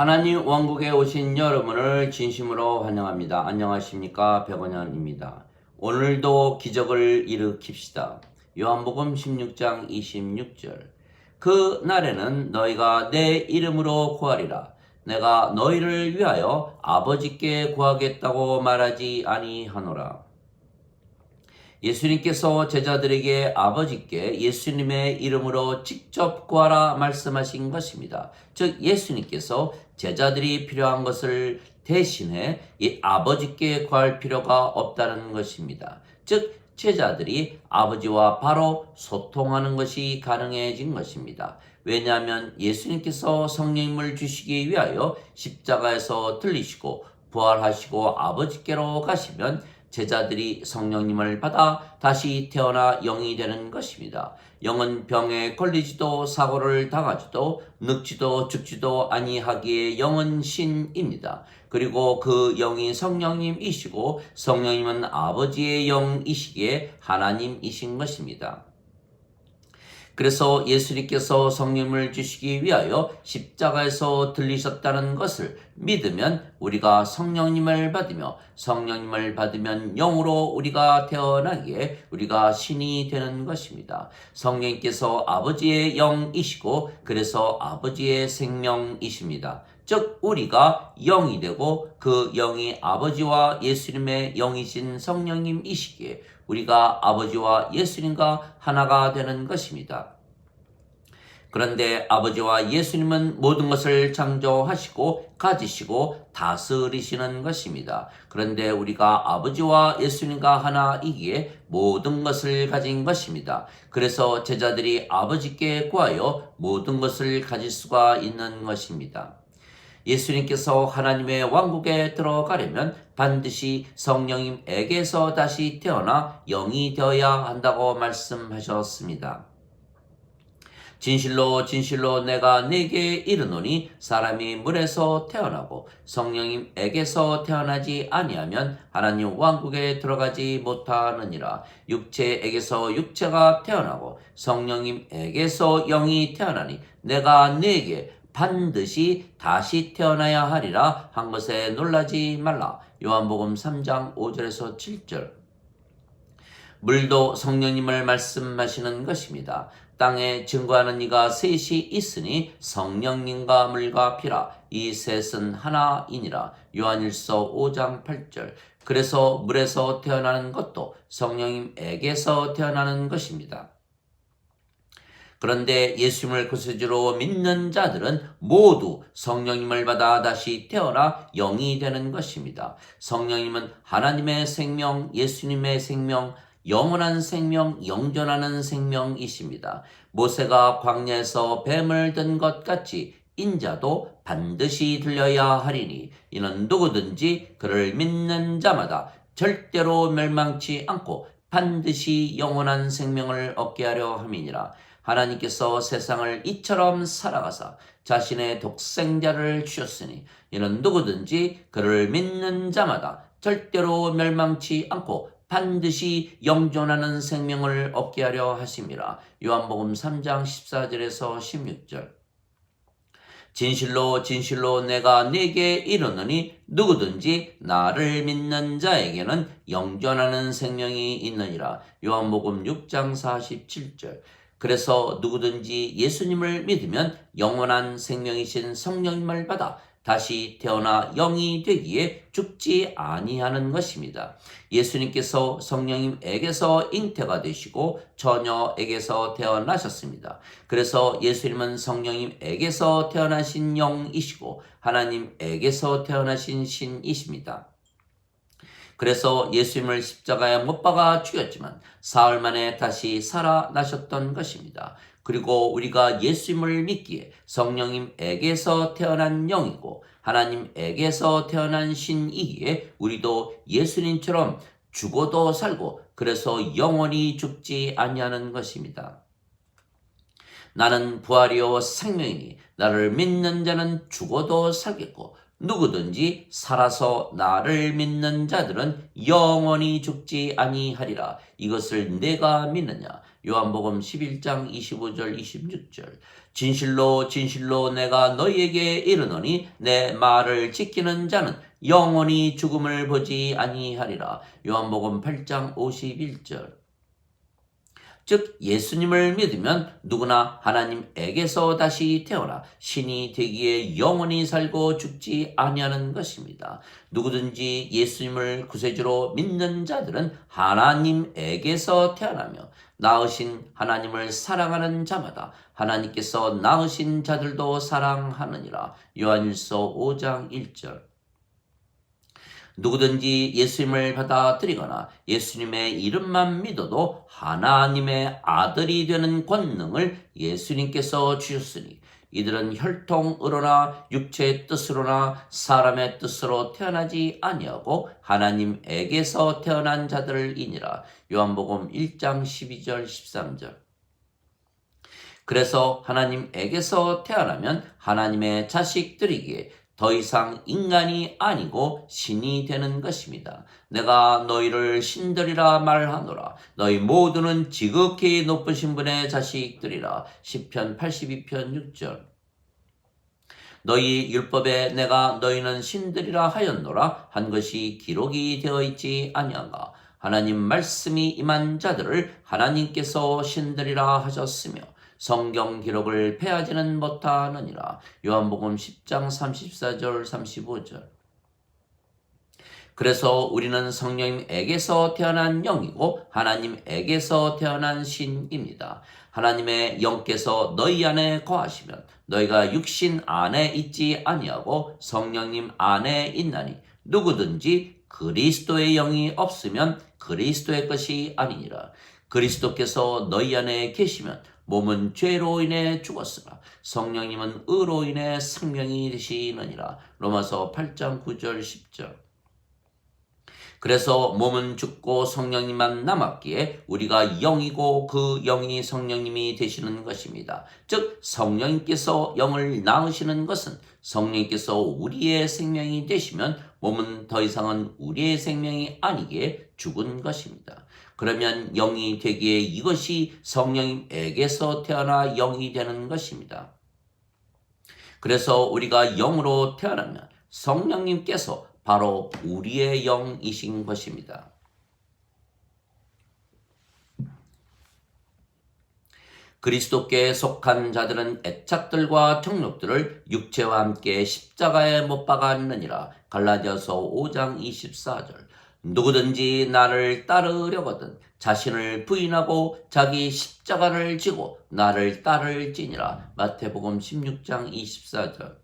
하나님 왕국에 오신 여러분을 진심으로 환영합니다. 안녕하십니까? 백원현입니다. 오늘도 기적을 일으킵시다. 요한복음 16장 26절. 그 날에는 너희가 내 이름으로 구하리라. 내가 너희를 위하여 아버지께 구하겠다고 말하지 아니하노라. 예수님께서 제자들에게 아버지께 예수님의 이름으로 직접 구하라 말씀하신 것입니다. 즉 예수님께서 제자들이 필요한 것을 대신해 이 아버지께 구할 필요가 없다는 것입니다. 즉 제자들이 아버지와 바로 소통하는 것이 가능해진 것입니다. 왜냐하면 예수님께서 성령님을 주시기 위하여 십자가에서 들리시고 부활하시고 아버지께로 가시면 제자들이 성령님을 받아 다시 태어나 영이 되는 것입니다. 영은 병에 걸리지도 사고를 당하지도 늙지도 죽지도 아니하기에 영은 신입니다. 그리고 그 영이 성령님이시고 성령님은 아버지의 영이시기에 하나님이신 것입니다. 그래서 예수님께서 성령을 주시기 위하여 십자가에서 들리셨다는 것을 믿으면 우리가 성령님을 받으며 성령님을 받으면 영으로 우리가 태어나기에 우리가 신이 되는 것입니다. 성령님께서 아버지의 영이시고 그래서 아버지의 생명이십니다. 즉 우리가 영이 되고 그 영이 아버지와 예수님의 영이신 성령님이시기에 우리가 아버지와 예수님과 하나가 되는 것입니다. 그런데 아버지와 예수님은 모든 것을 창조하시고 가지시고 다스리시는 것입니다. 그런데 우리가 아버지와 예수님과 하나이기에 모든 것을 가진 것입니다. 그래서 제자들이 아버지께 구하여 모든 것을 가질 수가 있는 것입니다. 예수님께서 하나님의 왕국에 들어가려면 반드시 성령님에게서 다시 태어나 영이 되어야 한다고 말씀하셨습니다. 진실로 진실로 내가 네게 이르노니 사람이 물에서 태어나고 성령님에게서 태어나지 아니하면 하나님 왕국에 들어가지 못하느니라 육체에게서 육체가 태어나고 성령님에게서 영이 태어나니 내가 네게 반드시 다시 태어나야 하리라 한 것에 놀라지 말라. 요한복음 3장 5절에서 7절. 물도 성령님을 말씀하시는 것입니다. 땅에 증거하는 이가 셋이 있으니 성령님과 물과 피라 이 셋은 하나이니라. 요한일서 5장 8절. 그래서 물에서 태어나는 것도 성령님에게서 태어나는 것입니다. 그런데 예수님을 구세주로 믿는 자들은 모두 성령님을 받아 다시 태어나 영이 되는 것입니다. 성령님은 하나님의 생명, 예수님의 생명, 영원한 생명, 영존하는 생명이십니다. 모세가 광야에서 뱀을 든 것 같이 인자도 반드시 들려야 하리니 이는 누구든지 그를 믿는 자마다 절대로 멸망치 않고 반드시 영원한 생명을 얻게 하려 함이니라. 하나님께서 세상을 이처럼 살아가사 자신의 독생자를 주셨으니 이는 누구든지 그를 믿는 자마다 절대로 멸망치 않고 반드시 영존하는 생명을 얻게 하려 하심이라. 요한복음 3장 14절에서 16절. 진실로 진실로 내가 네게 이르노니 누구든지 나를 믿는 자에게는 영존하는 생명이 있느니라. 요한복음 6장 47절. 그래서 누구든지 예수님을 믿으면 영원한 생명이신 성령님을 받아 다시 태어나 영이 되기에 죽지 아니하는 것입니다. 예수님께서 성령님에게서 잉태가 되시고 처녀에게서 태어나셨습니다. 그래서 예수님은 성령님에게서 태어나신 영이시고 하나님에게서 태어나신 신이십니다. 그래서 예수님을 십자가에 못 박아 죽였지만 사흘 만에 다시 살아나셨던 것입니다. 그리고 우리가 예수님을 믿기에 성령님에게서 태어난 영이고 하나님에게서 태어난 신이기에 우리도 예수님처럼 죽어도 살고 그래서 영원히 죽지 아니하는 것입니다. 나는 부활이요 생명이니 나를 믿는 자는 죽어도 살겠고 누구든지 살아서 나를 믿는 자들은 영원히 죽지 아니하리라. 이것을 내가 믿느냐? 요한복음 11장 25절 26절. 진실로 진실로 내가 너희에게 이르노니 내 말을 지키는 자는 영원히 죽음을 보지 아니하리라. 요한복음 8장 51절. 즉 예수님을 믿으면 누구나 하나님에게서 다시 태어나 신이 되기에 영원히 살고 죽지 아니하는 것입니다. 누구든지 예수님을 구세주로 믿는 자들은 하나님에게서 태어나며 낳으신 하나님을 사랑하는 자마다 하나님께서 낳으신 자들도 사랑하느니라. 요한일서 5장 1절. 누구든지 예수님을 받아들이거나 예수님의 이름만 믿어도 하나님의 아들이 되는 권능을 예수님께서 주셨으니 이들은 혈통으로나 육체의 뜻으로나 사람의 뜻으로 태어나지 아니하고 하나님에게서 태어난 자들이니라. 요한복음 1장 12절 13절. 그래서 하나님에게서 태어나면 하나님의 자식들이기에 더 이상 인간이 아니고 신이 되는 것입니다. 내가 너희를 신들이라 말하노라. 너희 모두는 지극히 높으신 분의 자식들이라. 10편 82편 6절. 너희 율법에 내가 너희는 신들이라 하였노라 한 것이 기록이 되어 있지 아니한가. 하나님 말씀이 임한 자들을 하나님께서 신들이라 하셨으며 성경 기록을 패하지는 못하느니라. 요한복음 10장 34절 35절. 그래서 우리는 성령님에게서 태어난 영이고 하나님에게서 태어난 신입니다. 하나님의 영께서 너희 안에 거하시면 너희가 육신 안에 있지 아니하고 성령님 안에 있나니 누구든지 그리스도의 영이 없으면 그리스도의 것이 아니니라. 그리스도께서 너희 안에 계시면 몸은 죄로 인해 죽었으나 성령님은 의로 인해 생명이 되시느니라. 로마서 8장 9절 10절. 그래서 몸은 죽고 성령님만 남았기에 우리가 영이고 그 영이 성령님이 되시는 것입니다. 즉 성령님께서 영을 낳으시는 것은 성령님께서 우리의 생명이 되시면 몸은 더 이상은 우리의 생명이 아니기에 죽은 것입니다. 그러면 영이 되기에 이것이 성령님에게서 태어나 영이 되는 것입니다. 그래서 우리가 영으로 태어나면 성령님께서 바로 우리의 영이신 것입니다. 그리스도께 속한 자들은 애착들과 정욕들을 육체와 함께 십자가에 못 박았느니라. 갈라디아서 5장 24절. 누구든지 나를 따르려거든 자신을 부인하고 자기 십자가를 지고 나를 따를지니라. 마태복음 16장 24절.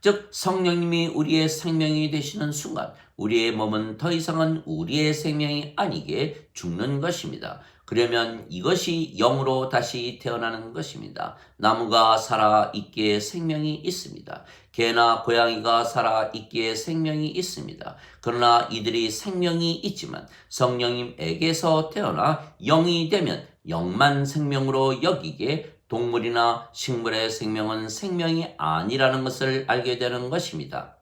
즉 성령님이 우리의 생명이 되시는 순간 우리의 몸은 더 이상은 우리의 생명이 아니게 죽는 것입니다. 그러면 이것이 영으로 다시 태어나는 것입니다. 나무가 살아 있기에 생명이 있습니다. 개나 고양이가 살아 있기에 생명이 있습니다. 그러나 이들이 생명이 있지만 성령님에게서 태어나 영이 되면 영만 생명으로 여기게 동물이나 식물의 생명은 생명이 아니라는 것을 알게 되는 것입니다.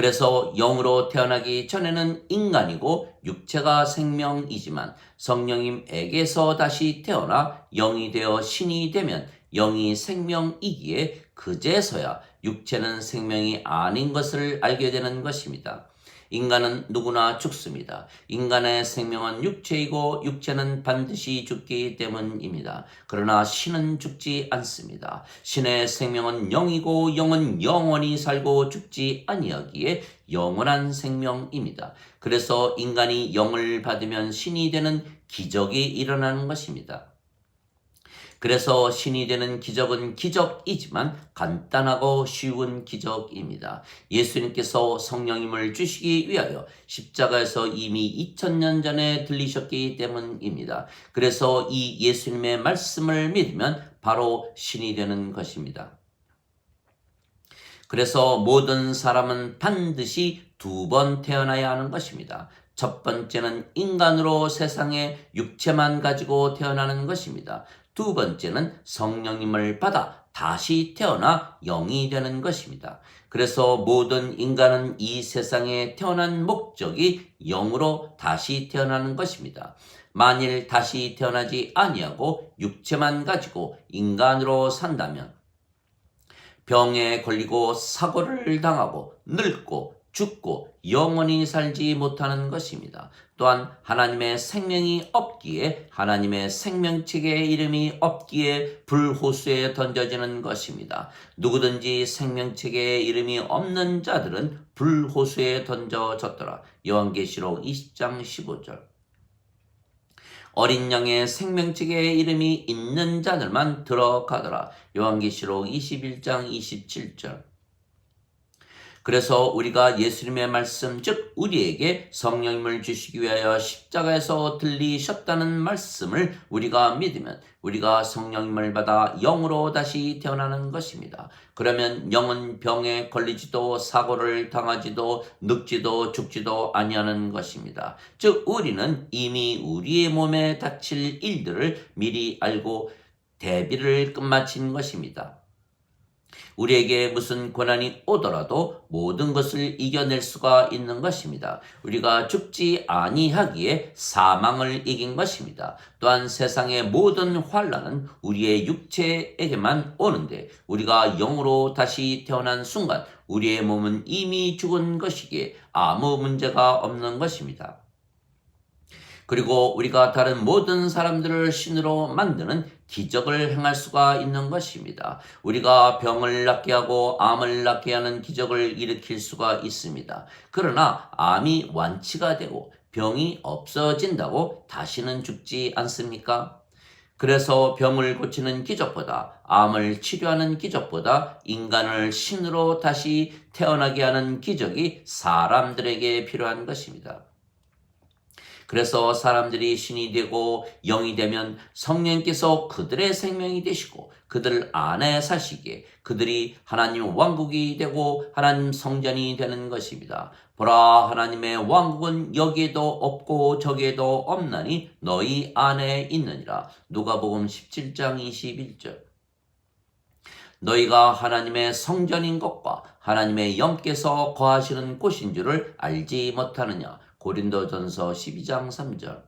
그래서 영으로 태어나기 전에는 인간이고 육체가 생명이지만 성령님에게서 다시 태어나 영이 되어 신이 되면 영이 생명이기에 그제서야 육체는 생명이 아닌 것을 알게 되는 것입니다. 인간은 누구나 죽습니다. 인간의 생명은 육체이고 육체는 반드시 죽기 때문입니다. 그러나 신은 죽지 않습니다. 신의 생명은 영이고 영은 영원히 살고 죽지 아니하기에 영원한 생명입니다. 그래서 인간이 영을 받으면 신이 되는 기적이 일어나는 것입니다. 그래서 신이 되는 기적은 기적이지만 간단하고 쉬운 기적입니다. 예수님께서 성령님을 주시기 위하여 십자가에서 이미 2000년 전에 들리셨기 때문입니다. 그래서 이 예수님의 말씀을 믿으면 바로 신이 되는 것입니다. 그래서 모든 사람은 반드시 두 번 태어나야 하는 것입니다. 첫 번째는 인간으로 세상에 육체만 가지고 태어나는 것입니다. 두 번째는 성령님을 받아 다시 태어나 영이 되는 것입니다. 그래서 모든 인간은 이 세상에 태어난 목적이 영으로 다시 태어나는 것입니다. 만일 다시 태어나지 아니하고 육체만 가지고 인간으로 산다면 병에 걸리고 사고를 당하고 늙고 죽고 영원히 살지 못하는 것입니다. 또한 하나님의 생명이 없기에 하나님의 생명책의 이름이 없기에 불호수에 던져지는 것입니다. 누구든지 생명책의 이름이 없는 자들은 불호수에 던져졌더라. 요한계시록 20장 15절. 어린 양의 생명책에 이름이 있는 자들만 들어가더라. 요한계시록 21장 27절. 그래서 우리가 예수님의 말씀, 즉, 우리에게 성령님을 주시기 위하여 십자가에서 들리셨다는 말씀을 우리가 믿으면 우리가 성령님을 받아 영으로 다시 태어나는 것입니다. 그러면 영은 병에 걸리지도 사고를 당하지도 늙지도 죽지도 아니하는 것입니다. 즉, 우리는 이미 우리의 몸에 닥칠 일들을 미리 알고 대비를 끝마친 것입니다. 우리에게 무슨 고난이 오더라도 모든 것을 이겨낼 수가 있는 것입니다. 우리가 죽지 아니하기에 사망을 이긴 것입니다. 또한 세상의 모든 환란은 우리의 육체에게만 오는데 우리가 영으로 다시 태어난 순간 우리의 몸은 이미 죽은 것이기에 아무 문제가 없는 것입니다. 그리고 우리가 다른 모든 사람들을 신으로 만드는 기적을 행할 수가 있는 것입니다. 우리가 병을 낫게 하고 암을 낫게 하는 기적을 일으킬 수가 있습니다. 그러나 암이 완치가 되고 병이 없어진다고 다시는 죽지 않습니까? 그래서 병을 고치는 기적보다 암을 치료하는 기적보다 인간을 신으로 다시 태어나게 하는 기적이 사람들에게 필요한 것입니다. 그래서 사람들이 신이 되고 영이 되면 성령께서 그들의 생명이 되시고 그들 안에 사시기에 그들이 하나님 왕국이 되고 하나님 성전이 되는 것입니다. 보라 하나님의 왕국은 여기에도 없고 저기에도 없나니 너희 안에 있느니라. 누가복음 17장 21절. 너희가 하나님의 성전인 것과 하나님의 영께서 거하시는 곳인 줄을 알지 못하느냐. 고린도전서 12장 3절.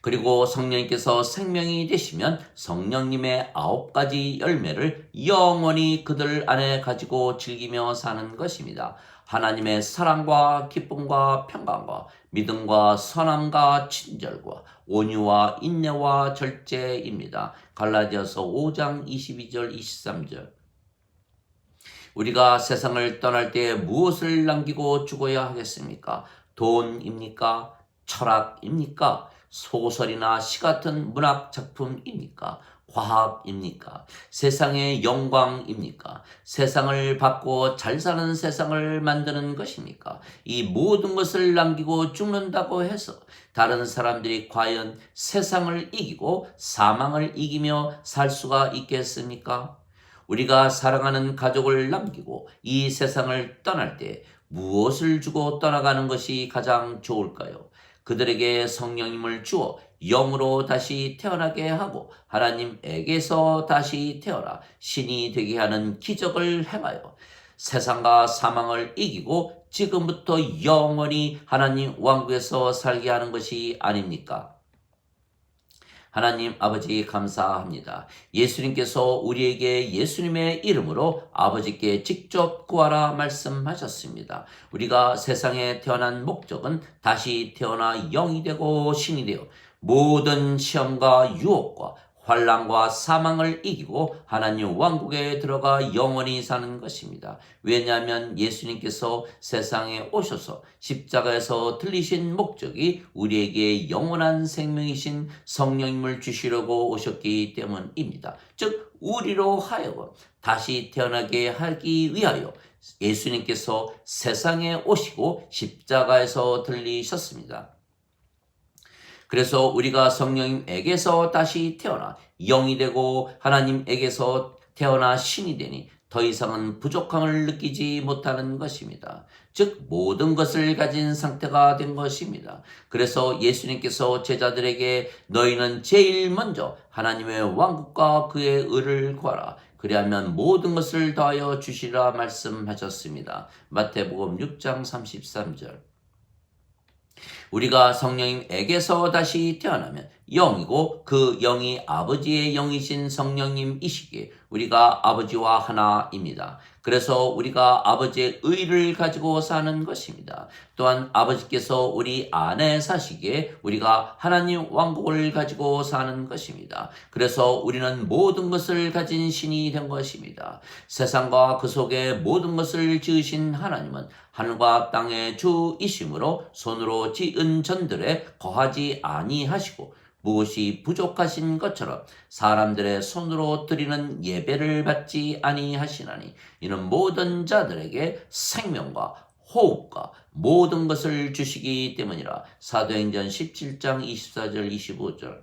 그리고 성령님께서 생명이 되시면 성령님의 아홉 가지 열매를 영원히 그들 안에 가지고 즐기며 사는 것입니다. 하나님의 사랑과 기쁨과 평강과 믿음과 선함과 친절과 온유와 인내와 절제입니다. 갈라디아서 5장 22절 23절. 우리가 세상을 떠날 때 무엇을 남기고 죽어야 하겠습니까? 돈입니까? 철학입니까? 소설이나 시 같은 문학 작품입니까? 과학입니까? 세상의 영광입니까? 세상을 받고 잘 사는 세상을 만드는 것입니까? 이 모든 것을 남기고 죽는다고 해서 다른 사람들이 과연 세상을 이기고 사망을 이기며 살 수가 있겠습니까? 우리가 사랑하는 가족을 남기고 이 세상을 떠날 때 무엇을 주고 떠나가는 것이 가장 좋을까요? 그들에게 성령님을 주어 영으로 다시 태어나게 하고 하나님에게서 다시 태어나 신이 되게 하는 기적을 행하여 세상과 사망을 이기고 지금부터 영원히 하나님 왕국에서 살게 하는 것이 아닙니까? 하나님 아버지 감사합니다. 예수님께서 우리에게 예수님의 이름으로 아버지께 직접 구하라 말씀하셨습니다. 우리가 세상에 태어난 목적은 다시 태어나 영이 되고 신이 되어 모든 시험과 유혹과 환란과 사망을 이기고 하나님 왕국에 들어가 영원히 사는 것입니다. 왜냐하면 예수님께서 세상에 오셔서 십자가에서 들리신 목적이 우리에게 영원한 생명이신 성령님을 주시려고 오셨기 때문입니다. 즉 우리로 하여금 다시 태어나게 하기 위하여 예수님께서 세상에 오시고 십자가에서 들리셨습니다. 그래서 우리가 성령님에게서 다시 태어나 영이 되고 하나님에게서 태어나 신이 되니 더 이상은 부족함을 느끼지 못하는 것입니다. 즉 모든 것을 가진 상태가 된 것입니다. 그래서 예수님께서 제자들에게 너희는 제일 먼저 하나님의 왕국과 그의 의를 구하라. 그리하면 모든 것을 더하여 주시라 말씀하셨습니다. 마태복음 6장 33절. 우리가 성령님에게서 다시 태어나면 영이고 그 영이 아버지의 영이신 성령님이시기에 우리가 아버지와 하나입니다. 그래서 우리가 아버지의 의를 가지고 사는 것입니다. 또한 아버지께서 우리 안에 사시기에 우리가 하나님 왕국을 가지고 사는 것입니다. 그래서 우리는 모든 것을 가진 신이 된 것입니다. 세상과 그 속에 모든 것을 지으신 하나님은 하늘과 땅의 주이심으로 손으로 지은 전들에 거하지 아니하시고 무엇이 부족하신 것처럼 사람들의 손으로 드리는 예배를 받지 아니하시나니 이는 모든 자들에게 생명과 호흡과 모든 것을 주시기 때문이라. 사도행전 17장 24절 25절.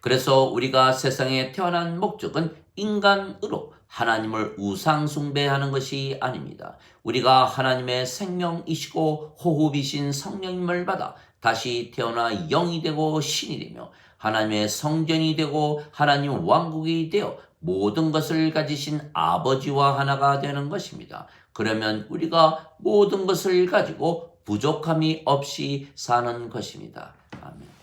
그래서 우리가 세상에 태어난 목적은 인간으로 하나님을 우상 숭배하는 것이 아닙니다. 우리가 하나님의 생명이시고 호흡이신 성령님을 받아 다시 태어나 영이 되고 신이 되며 하나님의 성전이 되고 하나님 왕국이 되어 모든 것을 가지신 아버지와 하나가 되는 것입니다. 그러면 우리가 모든 것을 가지고 부족함이 없이 사는 것입니다. 아멘.